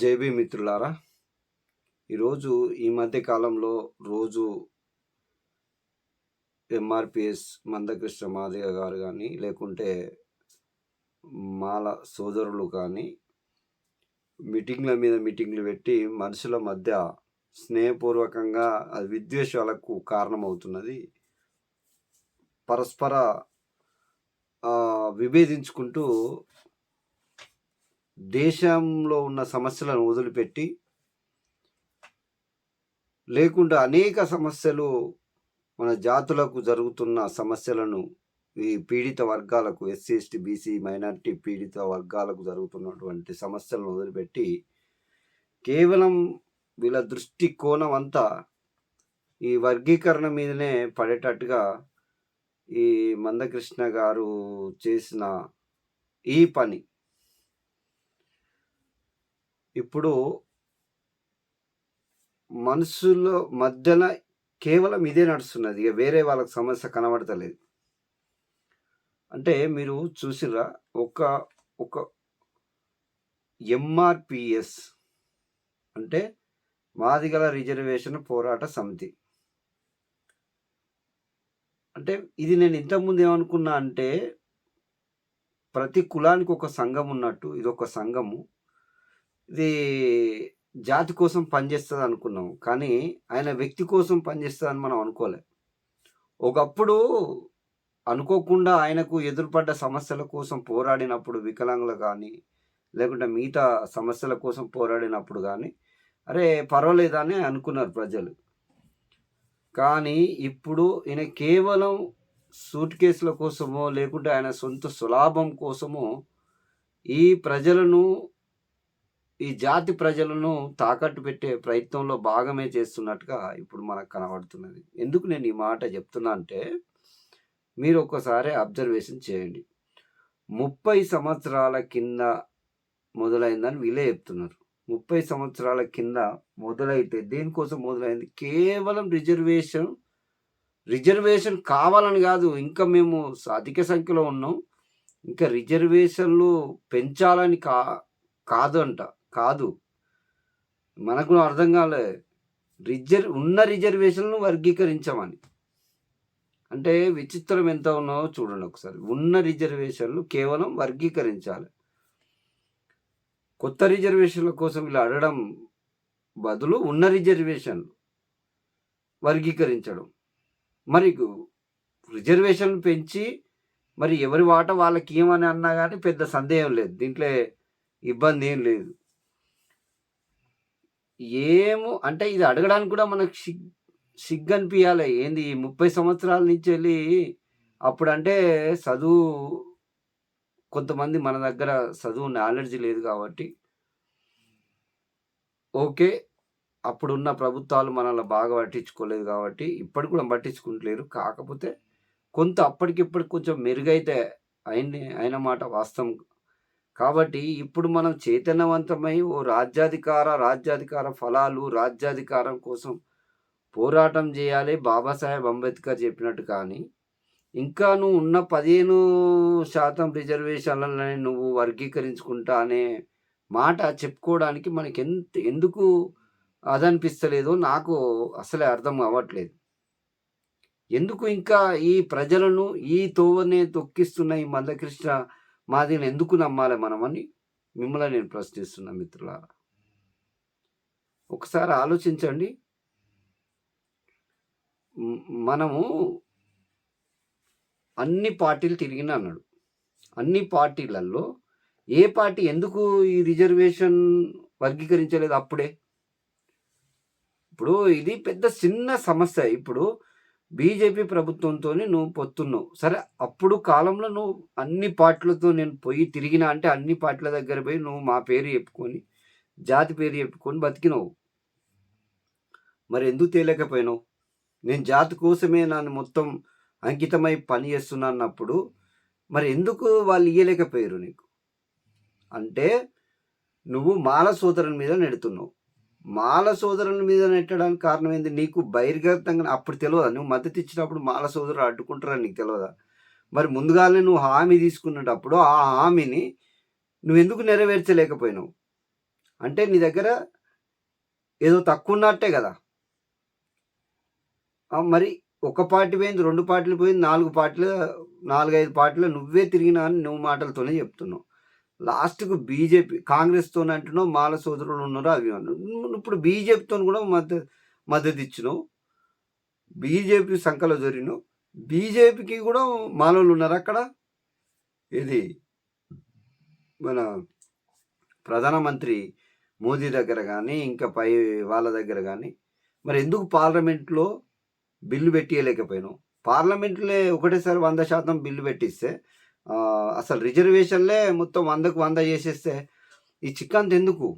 JB మిత్రులారా. ఈరోజు ఈ మధ్య కాలంలో రోజు ఎంఆర్పిఎస్ మందకృష్ణ మాదిగ గారు కానీ లేకుంటే మాల సోదరులు కానీ మీటింగ్ల మీద మీటింగ్లు పెట్టి మనుషుల మధ్య స్నేహపూర్వకంగా అది విద్వేషాలకు కారణమవుతున్నది. పరస్పర విభేదించుకుంటూ దేశంలో ఉన్న సమస్యలను వదిలిపెట్టి లేకుండా అనేక సమస్యలు మన జాతులకు జరుగుతున్న సమస్యలను ఈ పీడిత వర్గాలకు ఎస్సీ ఎస్టీ బీసీ మైనారిటీ పీడిత వర్గాలకు జరుగుతున్నటువంటి సమస్యలను వదిలిపెట్టి కేవలం వీళ్ళ దృష్టి కోణం అంతా ఈ వర్గీకరణ మీదనే పడేటట్టుగా ఈ మందకృష్ణ గారు చేసిన ఈ పని ఇప్పుడు మనుషుల మధ్యన కేవలం ఇదే నడుస్తున్నది. ఇక వేరే వాళ్ళకి సమస్య కనబడతలేదు. అంటే మీరు చూసిరా ఒక ఒక ఎంఆర్పిఎస్ అంటే మాదిగల రిజర్వేషన్ పోరాట సమితి. అంటే ఇది నేను ఇంతకుముందు ఏమనుకున్నా అంటే ప్రతి కులానికి ఒక సంఘం ఉన్నట్టు ఇది ఒక సంఘము. ఇది జాతి కోసం పనిచేస్తుంది అనుకున్నాం కానీ ఆయన వ్యక్తి కోసం పనిచేస్తుందని మనం అనుకోలే. ఒకప్పుడు అనుకోకుండా ఆయనకు ఎదురుపడ్డ సమస్యల కోసం పోరాడినప్పుడు వికలాంగులు కానీ లేకుంటే మిగతా సమస్యల కోసం పోరాడినప్పుడు కానీ అరే పర్వాలేదని అనుకున్నారు ప్రజలు. కానీ ఇప్పుడు ఈయన కేవలం సూట్ కేసుల కోసమో లేకుంటే ఆయన సొంత సులాభం కోసమో ఈ ప్రజలను ఈ జాతి ప్రజలను తాకట్టు పెట్టే ప్రయత్నంలో భాగమే చేస్తున్నట్టుగా ఇప్పుడు మనకు కనబడుతున్నది. ఎందుకు నేను ఈ మాట చెప్తున్నా అంటే మీరు ఒక్కసారి అబ్జర్వేషన్ చేయండి. ముప్పై సంవత్సరాల కింద మొదలైందని వీళ్ళే చెప్తున్నారు. ముప్పై సంవత్సరాల కింద మొదలైతే దేనికోసం మొదలైంది? కేవలం రిజర్వేషన్ రిజర్వేషన్ కావాలని కాదు ఇంకా మేము అధిక సంఖ్యలో ఉన్నాం. ఇంకా రిజర్వేషన్లు పెంచాలని కా కాదు అంట. కాదు. మనకు అర్థం కాలే. రిజర్ ఉన్న రిజర్వేషన్లు వర్గీకరించమని. అంటే విచిత్రం ఎంత ఉన్నావో చూడండి ఒకసారి. ఉన్న రిజర్వేషన్లు కేవలం వర్గీకరించాలి. కొత్త రిజర్వేషన్ల కోసం ఇలా అడగడం బదులు ఉన్న రిజర్వేషన్లు వర్గీకరించడం. మరి రిజర్వేషన్లు పెంచి మరి ఎవరి వాట వాళ్ళకి ఏమని అన్నా కానీ పెద్ద సందేహం లేదు. దీంట్లో ఇబ్బంది ఏం లేదు. ఏమో అంటే ఇది అడగడానికి కూడా మనకు సిగ్ సిగ్గు అనిపించాలి ఏంది ఈ ముప్పై సంవత్సరాల నుంచి వెళ్ళి అప్పుడంటే చదువు కొంతమంది మన దగ్గర చదువు నాలెడ్జ్ లేదు కాబట్టి. ఓకే అప్పుడున్న ప్రభుత్వాలు మనల్ని బాగా పట్టించుకోలేదు కాబట్టి ఇప్పటికి కూడా పట్టించుకుంటలేరు. కాకపోతే కొంత అప్పటికిప్పటికి కొంచెం మెరుగైతే అయిన అయిన మాట వాస్తవం కాబట్టి ఇప్పుడు మనం చైతన్యవంతమై ఓ రాజ్యాధికార రాజ్యాధికార ఫలాలు రాజ్యాధికారం కోసం పోరాటం చేయాలి బాబాసాహెబ్ అంబేద్కర్ చెప్పినట్టు కానీ. ఇంకా నువ్వు ఉన్న పదిహేను శాతం రిజర్వేషన్లని నువ్వు వర్గీకరించుకుంటా అనే మాట చెప్పుకోవడానికి మనకి ఎంత ఎందుకు అదనిపిస్తలేదో నాకు అసలే అర్థం అవ్వట్లేదు. ఎందుకు ఇంకా ఈ ప్రజలను ఈ తోవనే తొక్కిస్తున్న ఈ మందకృష్ణ మాదిని ఎందుకు నమ్మాలి మనమని మిమ్మల్ని నేను ప్రశ్నిస్తున్నా మిత్రులారా. ఒకసారి ఆలోచించండి. మనము అన్ని పార్టీలు తిరిగిన అన్నాడు. అన్ని పార్టీలలో ఏ పార్టీ ఎందుకు ఈ రిజర్వేషన్ వర్గీకరించలేదు? అప్పుడే. ఇప్పుడు ఇది పెద్ద చిన్న సమస్య. ఇప్పుడు బీజేపీ ప్రభుత్వంతో నువ్వు పొత్తున్నావు. సరే అప్పుడు కాలంలో నువ్వు అన్ని పార్టీలతో నేను పోయి తిరిగినా అంటే అన్ని పార్టీల దగ్గర పోయి నువ్వు మా పేరు చెప్పుకొని జాతి పేరు చెప్పుకొని బతికినావు. మరి ఎందుకు తేలేకపోయినావు? నేను జాతి కోసమే నన్ను మొత్తం అంకితమై పని చేస్తున్నా అన్నప్పుడు మరి ఎందుకు వాళ్ళు ఇయ్యలేకపోయారు నీకు? అంటే నువ్వు మాల సోదరుని మీద నెడుతున్నావు. మాల సోదరుల మీద నెట్టడానికి కారణం ఏంది నీకు బహిర్గతంగా అప్పుడు తెలియదా నువ్వు మద్దతు ఇచ్చినప్పుడు మాల సోదరులు అడ్డుకుంటారని నీకు తెలియదా మరి ముందుగానే నువ్వు హామీ తీసుకున్నప్పుడు ఆ హామీని నువ్వు ఎందుకు నెరవేర్చలేకపోయినావు? అంటే నీ దగ్గర ఏదో తక్కువ ఉన్నట్టే కదా? మరి ఒక పార్టీ పోయింది రెండు పార్టీలు పోయింది నాలుగు పార్టీలు నాలుగైదు పార్టీలు నువ్వే తిరిగినా అని నువ్వు మాటలతోనే చెప్తున్నావు. లాస్ట్కు బీజేపీ కాంగ్రెస్తో అంటున్నావు మాల సోదరులు ఉన్నారు అవి అన్నారు. ఇప్పుడు బీజేపీతో కూడా మద్దతు మద్దతు ఇచ్చినావు బీజేపీ సంఖలో జరిగినావు. బీజేపీకి కూడా మాలోళ్ళు ఉన్నారు అక్కడ? ఇది మన ప్రధానమంత్రి మోదీ దగ్గర కానీ ఇంకా పై వాళ్ళ దగ్గర కానీ మరి ఎందుకు పార్లమెంట్లో బిల్లు పెట్టియలేకపోయినావు? పార్లమెంట్లో ఒకటేసారి వంద శాతం బిల్లు పెట్టిస్తే అసలు రిజర్వేషన్లే మొత్తం వందకు వంద చేసేస్తే ఈ చిక్కంత ఎందుకు?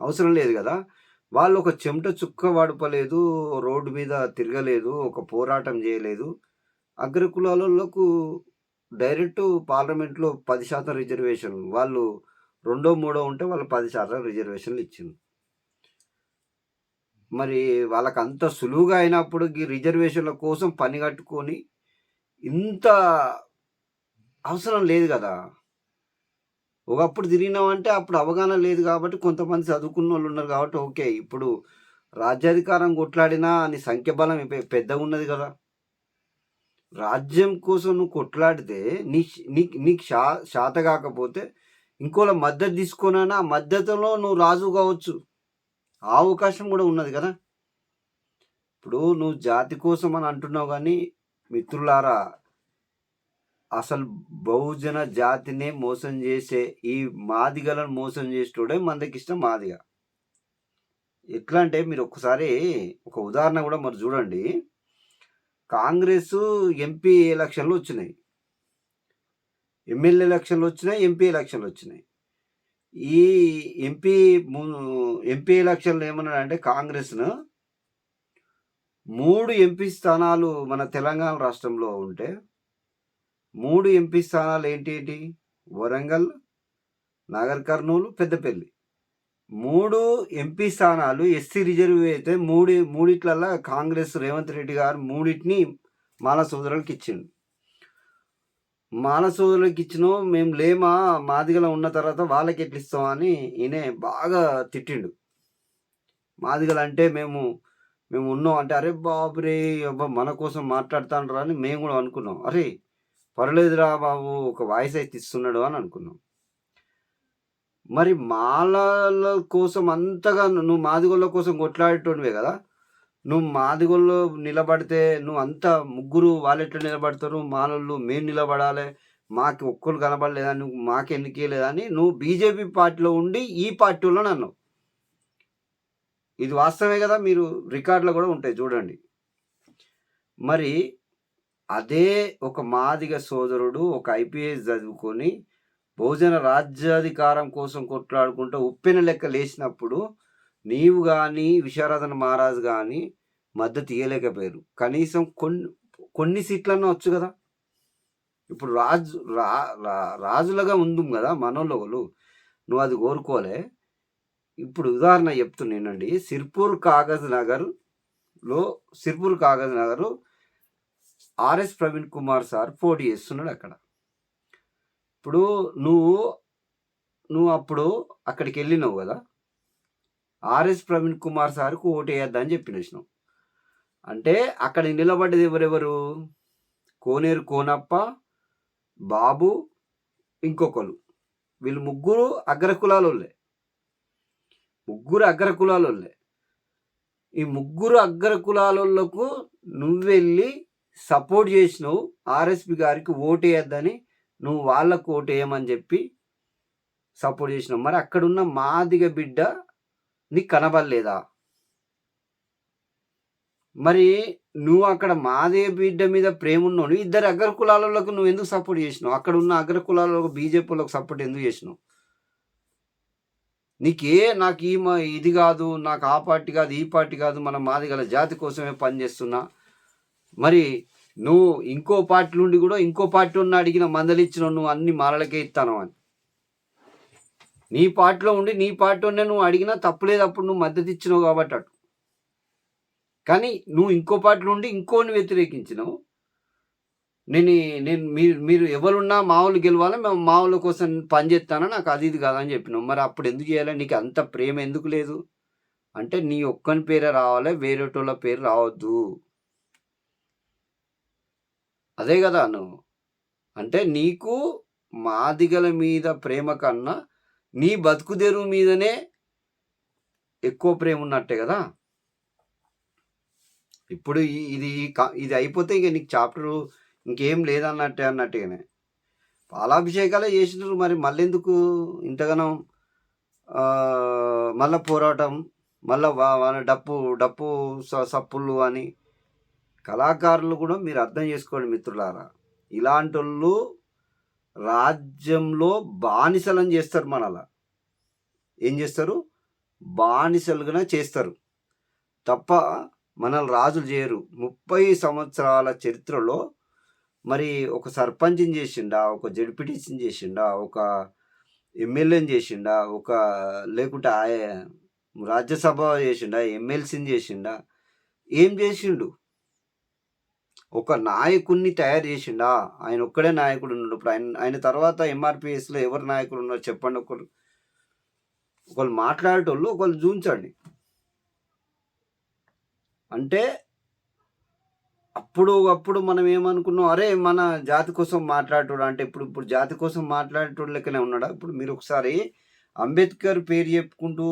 అవసరం లేదు కదా. వాళ్ళు ఒక చెమట చుక్క వాడపలేదు రోడ్డు మీద తిరగలేదు ఒక పోరాటం చేయలేదు. అగ్రకులాలకు డైరెక్ట్ పార్లమెంట్లో పది శాతం రిజర్వేషన్ వాళ్ళు రెండో మూడో ఉంటే వాళ్ళు పది శాతం రిజర్వేషన్లు ఇచ్చింది మరి వాళ్ళకి అంత సులువుగా అయినప్పుడు ఈ రిజర్వేషన్ల కోసం పని కట్టుకొని ఇంత అవసరం లేదు కదా. ఒకప్పుడు తిరిగినామంటే అప్పుడు అవగాహన లేదు కాబట్టి కొంతమంది చదువుకున్న వాళ్ళు ఉన్నారు కాబట్టి ఓకే ఇప్పుడు రాజ్యాధికారం కొట్లాడినా అని సంఖ్యాబలం పె- పెద్దగా ఉన్నది కదా. రాజ్యం కోసం నువ్వు కొట్లాడితే నీ నీ నీకు శా శాత కాకపోతే ఇంకోళ్ళ మద్దతు తీసుకొనైనా ఆ మద్దతులో నువ్వు రాజు కావచ్చు. ఆ అవకాశం కూడా ఉన్నది కదా. ఇప్పుడు నువ్వు జాతి కోసం అని అంటున్నావు కానీ మిత్రులారా అసలు బహుజన జాతినే మోసం చేసే ఈ మాదిగలను మోసం చేసేటోడే మందకిష్టం మాదిగ. ఎట్లా అంటే మీరు ఒక్కసారి ఒక ఉదాహరణ కూడా మరి చూడండి. కాంగ్రెస్ ఎంపీ ఎలక్షన్లు వచ్చినాయి. ఎమ్మెల్యే ఎలక్షన్లు వచ్చినాయి ఎంపీ ఎలక్షన్లు వచ్చినాయి. ఈ ఎంపీ ఎంపీ ఎలక్షన్లు ఏమన్నా అంటే కాంగ్రెస్ను మూడు ఎంపీ స్థానాలు మన తెలంగాణ రాష్ట్రంలో ఉంటే మూడు ఎంపీ స్థానాలు ఏంటి వరంగల్ నాగర్ కర్నూలు పెద్దపల్లి. మూడు ఎంపీ స్థానాలు ఎస్సీ రిజర్వ్ అయితే మూడు మూడిట్లల్లా కాంగ్రెస్ రేవంత్ రెడ్డి గారు మూడింటిని మాల సోదరులకు ఇచ్చిండు. మాల సోదరులకు ఇచ్చిన మేము లేమా మాదిగల ఉన్న తర్వాత వాళ్ళకి ఎట్లా ఇస్తామని ఈయన బాగా తిట్టిండు. మాదిగలు అంటే మేము మేము ఉన్నాం అంటే అరే బాబురే అబ్బా మన కోసం మాట్లాడుతాండ్రా అని మేము కూడా అనుకున్నాం. అరే పర్లేదురా బాబు ఒక వాయిస్ అయితే ఇస్తున్నాడు అని అనుకున్నాం. మరి మాలల కోసం అంతగా నువ్వు మాదిగోళ్ళ కోసం కొట్లాడేటోనివే కదా? నువ్వు మాదిగొల్లో నిలబడితే నువ్వు అంతా ముగ్గురు వాళ్ళు ఎట్లా నిలబడతారు? మాలోళ్ళు మేము నిలబడాలి మాకు ఒక్కరు కనబడలేదా? నువ్వు మాకు ఎన్నికేయలేదా అని నువ్వు బీజేపీ పార్టీలో ఉండి ఈ పార్టీలో అన్నావు. ఇది వాస్తవమే కదా? మీరు రికార్డులో కూడా ఉంటాయి చూడండి. మరి అదే ఒక మాదిగ సోదరుడు ఒక ఐపీఎస్ చదువుకొని బహుజన రాజ్యాధికారం కోసం కొట్లాడుకుంటూ ఉప్పెన లెక్క లేచినప్పుడు నీవు కానీ విశారదన మహారాజు కానీ మద్దతు ఇయ్యలేకపోయారు. కనీసం కొన్ని కొన్ని సీట్లన్నా వచ్చు కదా. ఇప్పుడు రాజు రా రా- రాజులుగా ఉందాం కదా మనోళ్ళు నువ్వు అది కోరుకోలే. ఇప్పుడు ఉదాహరణ చెప్తున్నానండి సిర్పూర్ కాగజ్ నగర్లో సిర్పూర్ కాగజ్ నగర్ ఆర్ఎస్ ప్రవీణ్ కుమార్ సార్ పోటీ చేస్తున్నాడు అక్కడ. ఇప్పుడు నువ్వు నువ్వు అప్పుడు అక్కడికి వెళ్ళినావు కదా? ఆర్ఎస్ ప్రవీణ్ కుమార్ సార్కు ఓటు వేయద్దని చెప్పినచ్చినావు అంటే అక్కడ నిలబడ్డది ఎవరెవరు? కోనేరు కోనప్ప బాబు ఇంకొకరు. వీళ్ళు ముగ్గురు అగ్రకులాలోళ్ళే ముగ్గురు అగ్రకులాలోళ్ళే ఈ ముగ్గురు అగ్రకులాలకు నువ్వు వెళ్ళి సపోర్ట్ చేసినావు ఆర్ఎస్పి గారికి ఓటు వేయద్దని నువ్వు వాళ్ళకు ఓటు వేయమని చెప్పి సపోర్ట్ చేసినావు. మరి అక్కడున్న మాదిగ బిడ్డ నీకు కనబడలేదా? మరి నువ్వు అక్కడ మాదే బిడ్డ మీద ప్రేమ ఉన్నావు ఇద్దరు అగ్ర కులాలకు నువ్వు ఎందుకు సపోర్ట్ చేసినావు? అక్కడ ఉన్న అగ్ర కులాలకు బీజేపీలకు సపోర్ట్ ఎందుకు చేసినావు? నీకే నాకు ఈ మా ఇది కాదు నాకు ఆ పార్టీ కాదు ఈ పార్టీ కాదు మన మాది గల జాతి కోసమే పనిచేస్తున్నా. మరి నువ్వు ఇంకో పార్టీ నుండి కూడా ఇంకో పార్టీ ఉన్న అడిగిన మందలిచ్చిన నువ్వు అన్ని మాలలకే ఇస్తాను అని. నీ పార్టీలో ఉండి నీ పార్టీ ఉండే నువ్వు అడిగినా తప్పులేదు అప్పుడు నువ్వు మద్దతు ఇచ్చినావు కాబట్టి అటు. కానీ నువ్వు ఇంకో పార్టీ ఉండి ఇంకోని వ్యతిరేకించినావు. నేను నేను మీరు మీరు ఎవరున్నా మామూలు గెలవాలి మేము మామూలు కోసం పని చేస్తాను నాకు అది ఇది కాదని చెప్పినావు. మరి అప్పుడు ఎందుకు చేయాలి? నీకు అంత ప్రేమ ఎందుకు లేదు? అంటే నీ ఒక్కని పేరే రావాలి వేరేటోళ్ళ పేరు రావద్దు. అదే కదా నువ్వు అంటే నీకు మాదిగల మీద ప్రేమ కన్నా నీ బతుకుదెరువు మీదనే ఎక్కువ ప్రేమ ఉన్నట్టే కదా. ఇప్పుడు ఇది ఇది అయిపోతే ఇక నీకు చాప్టర్ ఇంకేం లేదన్నట్టే అన్నట్టుగానే. పాలాభిషేకాలే చేసినారు మరి మళ్ళీ ఎందుకు ఇంతగానం మళ్ళా పోరాటం మళ్ళా డప్పు డప్పు స- సప్పుళ్ళు అని కళాకారులు కూడా మీరు అర్థం చేసుకోండి మిత్రులారా. ఇలాంటి వాళ్ళు రాజ్యంలో బానిసలను చేస్తారు మనలా. ఏం చేస్తారు? బానిసలుగా చేస్తారు. తప్ప మనల్ని రాజులు చేయరు. ముప్పై సంవత్సరాల చరిత్రలో మరి ఒక సర్పంచ్ని చేసిండా ఒక జడ్పీటీసీని చేసిండా ఒక ఎమ్మెల్యేని చేసిండా ఒక లేకుంటే ఆయా రాజ్యసభ చేసిండా ఎమ్మెల్సీని చేసిండా ఏం చేసిండు? ఒక నాయకుడిని తయారు చేసిండా? ఆయన ఒక్కడే నాయకుడు ఉన్నాడు ఇప్పుడు ఆయన ఆయన తర్వాత ఎంఆర్పిఎస్లో ఎవరు నాయకులు ఉన్నారు చెప్పండి ఒకరు. ఒకళ్ళు మాట్లాడేటోళ్ళు ఒకళ్ళు చూంచండి అంటే అప్పుడు అప్పుడు మనం ఏమనుకున్నాం? అరే మన జాతి కోసం మాట్లాడేటోడు? అంటే ఇప్పుడు ఇప్పుడు జాతి కోసం మాట్లాడేటోడు లెక్కనే ఉన్నాడా? ఇప్పుడు మీరు ఒకసారి అంబేద్కర్ పేరు చెప్పుకుంటూ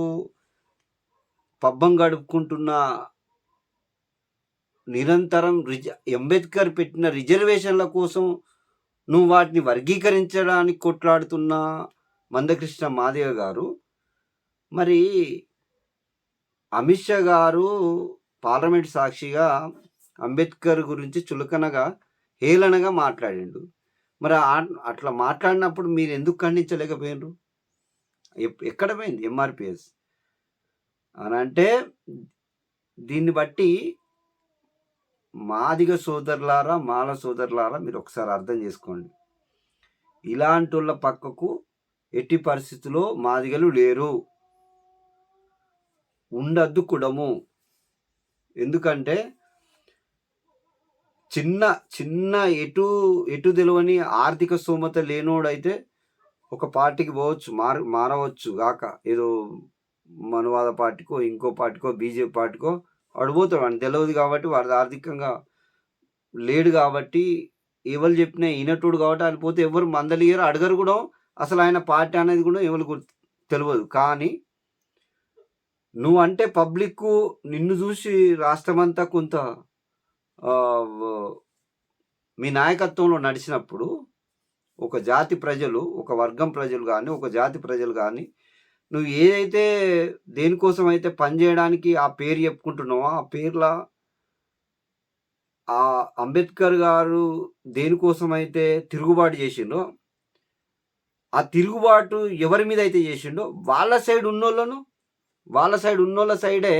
పబ్బం గడుపుకుంటున్న నిరంతరం రిజ అంబేద్కర్ పెట్టిన రిజర్వేషన్ల కోసం నువ్వు వాటిని వర్గీకరించడానికి కొట్లాడుతున్న మందకృష్ణ మాదేవ గారు. మరి అమిత్ షా గారు పార్లమెంట్ సాక్షిగా అంబేద్కర్ గురించి చులకనగా హేళనగా మాట్లాడిండు. మరి అట్లా మాట్లాడినప్పుడు మీరు ఎందుకు ఖండించలేకపోయినరు ఎప్- ఎక్కడ పోయింది ఎంఆర్పిఎస్? అని అంటే దీన్ని బట్టి మాదిగ సోదరులారా మాల సోదరులారా మీరు ఒకసారి అర్థం చేసుకోండి. ఇలాంటి వాళ్ళ పక్కకు ఎట్టి పరిస్థితుల్లో మాదిగలు లేరు. ఉండద్దు కుడము. ఎందుకంటే చిన్న చిన్న ఎటు ఎటు తెలియని ఆర్థిక స్తోమత లేనోడైతే ఒక పార్టీకి పోవచ్చు మార మారవచ్చు గాక. ఏదో మనువాద పార్టీకో ఇంకో పార్టీకో బీజేపీ పార్టీకో వాడు పోతాడు వాడిని తెలియదు కాబట్టి వాడు ఆర్థికంగా లేడు కాబట్టి ఎవరు చెప్పినా ఈనటుడు కాబట్టి ఆయన పోతే ఎవరు మందలియరు అడగరు కూడా. అసలు ఆయన పార్టీ అనేది కూడా ఎవరు తెలియదు కానీ నువ్వంటే పబ్లిక్ నిన్ను చూసి రాష్ట్రమంతా కొంత మీ నాయకత్వంలో నడిచినప్పుడు ఒక జాతి ప్రజలు ఒక వర్గం ప్రజలు కానీ ఒక జాతి ప్రజలు కానీ నువ్వు ఏదైతే దేనికోసం అయితే పనిచేయడానికి ఆ పేరు చెప్పుకుంటున్నావో ఆ పేర్ల ఆ అంబేద్కర్ గారు దేనికోసం అయితే తిరుగుబాటు చేసిండో ఆ తిరుగుబాటు ఎవరి మీద అయితే చేసిండో వాళ్ళ సైడ్ ఉన్నోళ్ళను వాళ్ళ సైడ్ ఉన్నోళ్ళ సైడే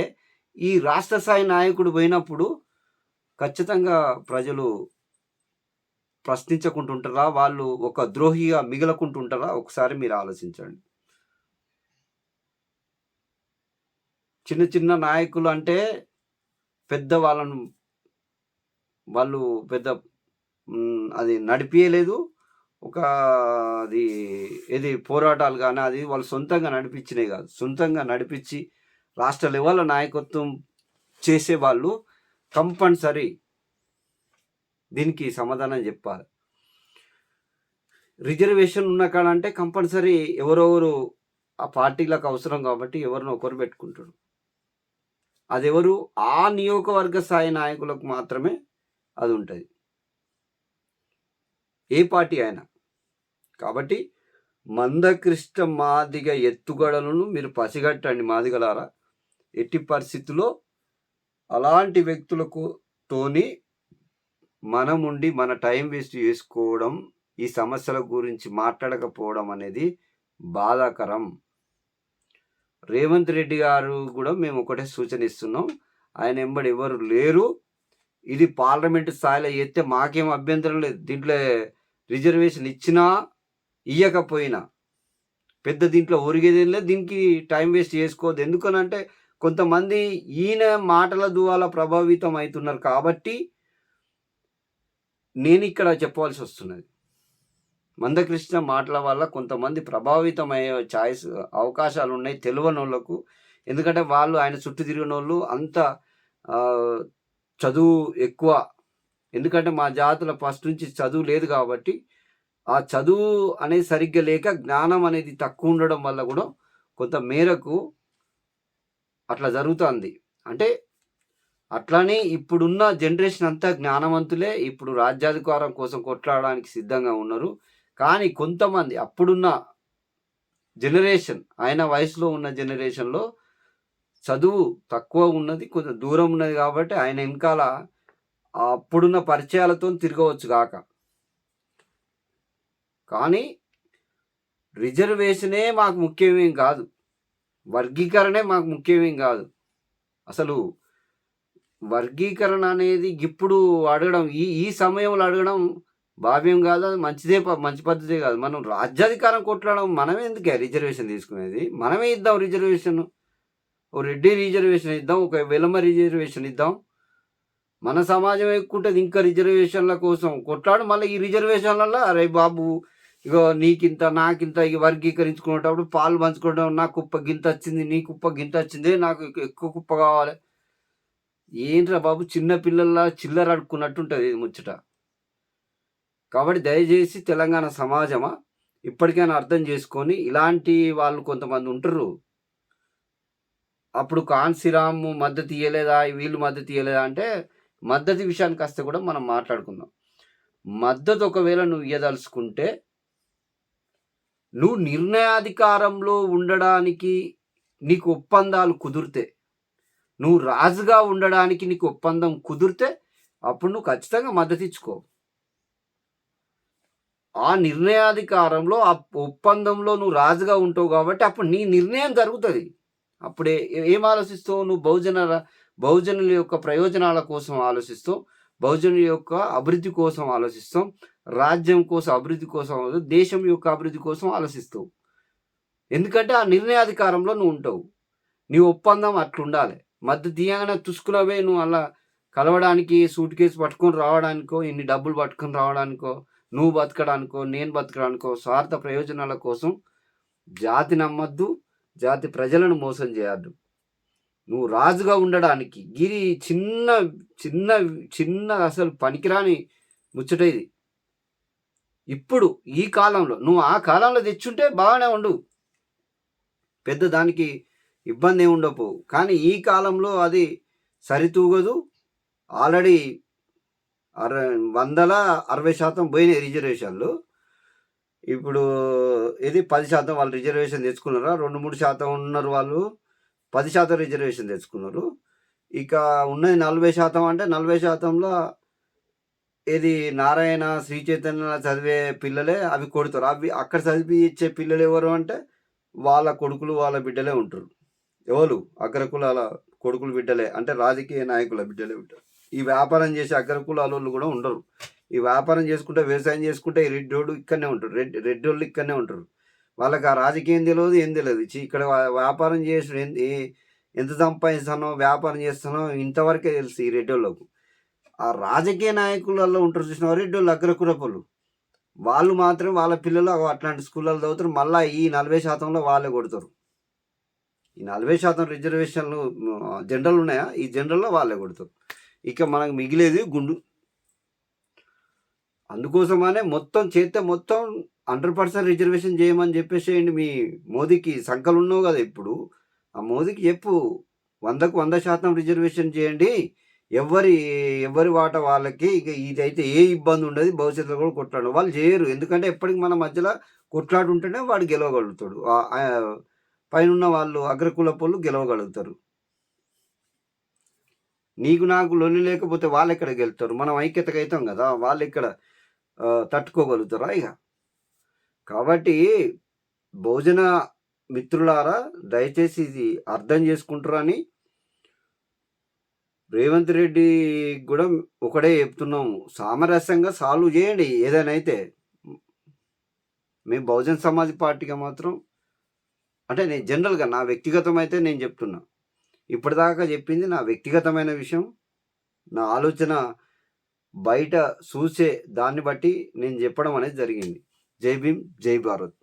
ఈ రాష్ట్ర స్థాయి నాయకుడు పోయినప్పుడు ఖచ్చితంగా ప్రజలు ప్రశ్నించకుంటుంటారా? వాళ్ళు ఒక ద్రోహిగా మిగలకుంటుంటారా? ఒకసారి మీరు ఆలోచించండి. చిన్న చిన్న నాయకులు అంటే పెద్ద వాళ్ళను వాళ్ళు పెద్ద అది నడిపించలేదు ఒక అది ఏది పోరాటాలు కానీ అది వాళ్ళు సొంతంగా నడిపించినాయి కాదు. సొంతంగా నడిపించి రాష్ట్ర లెవెల్లో నాయకత్వం చేసే వాళ్ళు కంపల్సరీ దీనికి సమాధానం చెప్పాలి. రిజర్వేషన్ ఉన్న కాడ అంటే కంపల్సరీ ఎవరెవరు ఆ పార్టీలకు అవసరం కాబట్టి ఎవరినో ఒకరు పెట్టుకుంటాడు అది ఎవరు ఆ నియోజకవర్గ స్థాయి నాయకులకు మాత్రమే అది ఉంటుంది ఏ పార్టీ అయినా. కాబట్టి మందకృష్ణ మాదిగ ఎత్తుగడలను మీరు పసిగట్టండి మాదిగలారా. ఎట్టి పరిస్థితుల్లో అలాంటి వ్యక్తులకు తోని మనం ఉండి మన టైం వేస్ట్ చేసుకోవడం ఈ సమస్యల గురించి మాట్లాడకపోవడం అనేది బాధాకరం. రేవంత్ రెడ్డి గారు కూడా మేము ఒకటే సూచన ఇస్తున్నాం. ఆయన ఎంబడి ఎవరు లేరు. ఇది పార్లమెంట్ స్థాయిలో ఎత్తే మాకేం అభ్యంతరం లేదు. దీంట్లో రిజర్వేషన్ ఇచ్చినా ఇయ్యకపోయినా పెద్ద దీంట్లో ఒరిగేదేం లేదు. దీనికి టైం వేస్ట్ చేసుకోవద్దు. ఎందుకనంటే కొంతమంది ఈయన మాటల ద్వారా ప్రభావితం అవుతున్నారు కాబట్టి నేను ఇక్కడ చెప్పవలసి వస్తున్నది. మందకృష్ణ మాటల వల్ల కొంతమంది ప్రభావితమయ్యే ఛాయిస్ అవకాశాలు ఉన్నాయి తెలియని వాళ్ళకు ఎందుకంటే వాళ్ళు ఆయన చుట్టూ తిరిగిన వాళ్ళు అంత చదువు ఎక్కువ. ఎందుకంటే మా జాతుల ఫస్ట్ నుంచి చదువు లేదు కాబట్టి ఆ చదువు అనేది సరిగ్గా లేక జ్ఞానం అనేది తక్కువ ఉండడం వల్ల కూడా కొంత మేరకు అట్లా జరుగుతుంది. అంటే అట్లానే ఇప్పుడున్న జనరేషన్ అంతా జ్ఞానవంతులే. ఇప్పుడు రాజ్యాధికారం కోసం కొట్లాడడానికి సిద్ధంగా ఉన్నారు. కానీ కొంతమంది అప్పుడున్న జనరేషన్ ఆయన వయసులో ఉన్న జనరేషన్లో చదువు తక్కువ ఉన్నది కొంచెం దూరం ఉన్నది కాబట్టి ఆయన వెనకాల అప్పుడున్న పరిచయాలతో తిరగవచ్చు కాక కానీ రిజర్వేషనే మాకు ముఖ్యమేం కాదు. వర్గీకరణే మాకు ముఖ్యమేం కాదు. అసలు వర్గీకరణ అనేది ఇప్పుడు అడగడం ఈ ఈ సమయంలో అడగడం భావ్యం కాదు అది మంచిదే మంచి పద్ధతే కాదు. మనం రాజ్యాధికారం కొట్లాడడం మనమే ఎందుకే రిజర్వేషన్ తీసుకునేది? మనమే ఇద్దాం రిజర్వేషన్. ఓ రెడ్డి రిజర్వేషన్ ఇద్దాం ఒక వెలమ రిజర్వేషన్ ఇద్దాం. మన సమాజం ఎక్కుంటుంది ఇంకా రిజర్వేషన్ల కోసం. కొట్లాడు మళ్ళీ ఈ రిజర్వేషన్లలో అరే బాబు ఇగో నీకింత నాకింత ఇక వర్గీకరించుకునేటప్పుడు పాలు పంచుకోవడం నా కుప్ప గింత వచ్చింది నీ కుప్ప గింత వచ్చింది నాకు ఎక్కువ కుప్ప కావాలి. ఏంట్రా బాబు చిన్న పిల్లల్లా చిల్లర అడుక్కున్నట్టు ఉంటుంది ముచ్చట. కాబట్టి దయచేసి తెలంగాణ సమాజమా? ఇప్పటికైనా అర్థం చేసుకొని ఇలాంటి వాళ్ళు కొంతమంది ఉంటారు అప్పుడు కాన్సీరామ్ మద్దతు ఇవ్వలేదా వీళ్ళు మద్దతు ఇయ్యలేదా? అంటే మద్దతు విషయానికి వస్తే కూడా మనం మాట్లాడుకుందాం. మద్దతు ఒకవేళ నువ్వు ఇవ్వదలుచుకుంటే నువ్వు నిర్ణయాధికారంలో ఉండడానికి నీకు ఒప్పందాలు కుదిరితే నువ్వు రాజుగా ఉండడానికి నీకు ఒప్పందం కుదిరితే అప్పుడు నువ్వు ఖచ్చితంగా మద్దతు ఇచ్చుకోవు ఆ నిర్ణయాధికారంలో ఆ ఒప్పందంలో నువ్వు రాజుగా ఉంటావు కాబట్టి అప్పుడు నీ నిర్ణయం జరుగుతుంది. అప్పుడే ఏం ఆలోచిస్తావు నువ్వు? బహుజన బహుజనుల యొక్క ప్రయోజనాల కోసం ఆలోచిస్తావు బహుజనుల యొక్క అభివృద్ధి కోసం ఆలోచిస్తాం రాజ్యం కోసం అభివృద్ధి కోసం దేశం యొక్క అభివృద్ధి కోసం ఆలోచిస్తావు. ఎందుకంటే ఆ నిర్ణయాధికారంలో నువ్వు ఉంటావు. నీ ఒప్పందం అట్లుండాలి. మధ్య తీయగానే తుసుకులవే నువ్వు అలా కలవడానికి సూట్ కేసు పట్టుకొని రావడానికో ఇన్ని డబ్బులు పట్టుకొని రావడానికో నువ్వు బతకడానికో నేను బతకడానికో స్వార్థ ప్రయోజనాల కోసం జాతి నమ్మద్దు జాతి ప్రజలను మోసం చేయద్దు. నువ్వు రాజుగా ఉండడానికి గిరి చిన్న చిన్న చిన్న అసలు పనికిరాని ముచ్చట ఇది. ఇప్పుడు ఈ కాలంలో నువ్వు ఆ కాలంలో తెచ్చుంటే బాగానే ఉండు. పెద్ద దానికి ఇబ్బంది ఏమి ఉండకపోవు కానీ ఈ కాలంలో అది సరితూగదు. ఆల్రెడీ అర వందల అరవై శాతం పోయినాయి రిజర్వేషన్లు. ఇప్పుడు ఇది పది శాతం వాళ్ళు రిజర్వేషన్ తెచ్చుకున్నారా? రెండు మూడు శాతం ఉన్నారు వాళ్ళు పది శాతం రిజర్వేషన్ తెచ్చుకున్నారు. ఇక ఉన్నది నలభై శాతం అంటే నలభై శాతంలో ఇది నారాయణ శ్రీ చైతన్య చదివే పిల్లలే అవి కొడతారు. అవి అక్కడ చదివి ఇచ్చే పిల్లలు ఎవరు అంటే వాళ్ళ కొడుకులు వాళ్ళ బిడ్డలే ఉంటారు. ఎవరు? అగ్రకులాల కొడుకులు బిడ్డలే అంటే రాజకీయ నాయకుల బిడ్డలే ఉంటారు. ఈ వ్యాపారం చేసే అగ్రకులాల వాళ్ళు కూడా ఉండరు. ఈ వ్యాపారం చేసుకుంటే వ్యవసాయం చేసుకుంటే ఈ రెడ్డోడు ఇక్కడనే ఉంటారు. రెడ్ రెడ్డోళ్ళు ఇక్కడనే ఉంటారు. వాళ్ళకి ఆ రాజకీయం తెలియదు ఏం తెలియదు. ఇక్కడ వ్యాపారం చేసి ఎంత సంపాదిస్తానో వ్యాపారం చేస్తానో ఇంతవరకే తెలుసు ఈ రెడ్డోళ్ళకు ఆ రాజకీయ నాయకులలో ఉంటారు చూసిన రెడ్డోళ్ళు అగ్రకులపలు. వాళ్ళు మాత్రం వాళ్ళ పిల్లలు అట్లాంటి స్కూళ్ళలో చదువుతారు. మళ్ళీ ఈ నలభై శాతంలో వాళ్ళే కొడతారు. ఈ నలభై శాతం రిజర్వేషన్లు జనరల్ ఉన్నాయా? ఈ జనరల్లో వాళ్ళే కొడతారు. ఇక మనకు మిగిలేది గుండు. అందుకోసమనే మొత్తం చేస్తే మొత్తం హండ్రెడ్ పర్సెంట్ రిజర్వేషన్ చేయమని చెప్పేసేయండి మీ మోదీకి సంకలు ఉన్నావు కదా ఇప్పుడు. ఆ మోదీకి చెప్పు వందకు వంద శాతం రిజర్వేషన్ చేయండి. ఎవరి ఎవరి వాట వాళ్ళకి ఇక ఇదైతే ఏ ఇబ్బంది ఉండదు భవిష్యత్తులో కూడా కొట్లాడు వాళ్ళు చేయరు. ఎందుకంటే ఎప్పటికి మన మధ్యలో కొట్లాడు ఉంటేనే వాడు గెలవగలుగుతాడు. ఆ- ఆ పైన వాళ్ళు అగ్రకుల గెలవగలుగుతారు. నీకు నాకు లొల్లి లేకపోతే వాళ్ళు ఎక్కడికి వెళ్తారు మనం ఐక్యతకు అవుతాం కదా వాళ్ళు ఇక్కడ తట్టుకోగలుగుతారా ఇక? కాబట్టి భోజన మిత్రులారా దయచేసి ఇది అర్థం చేసుకుంటారని రేవంత్ రెడ్డి కూడా ఒకడే చెప్తున్నాము సామరస్యంగా సాల్వ్ చేయండి ఏదైనా అయితే. మేము బహుజన్ సమాజ్ పార్టీగా మాత్రం అంటే నేను జనరల్గా నా వ్యక్తిగతం అయితే నేను చెప్తున్నా. ఇప్పటిదాకా చెప్పింది నా వ్యక్తిగతమైన విషయం నా ఆలోచన బయట చూసే దాన్ని బట్టి నేను చెప్పడం అనేది జరిగింది. జై భీమ్ జై భారత్.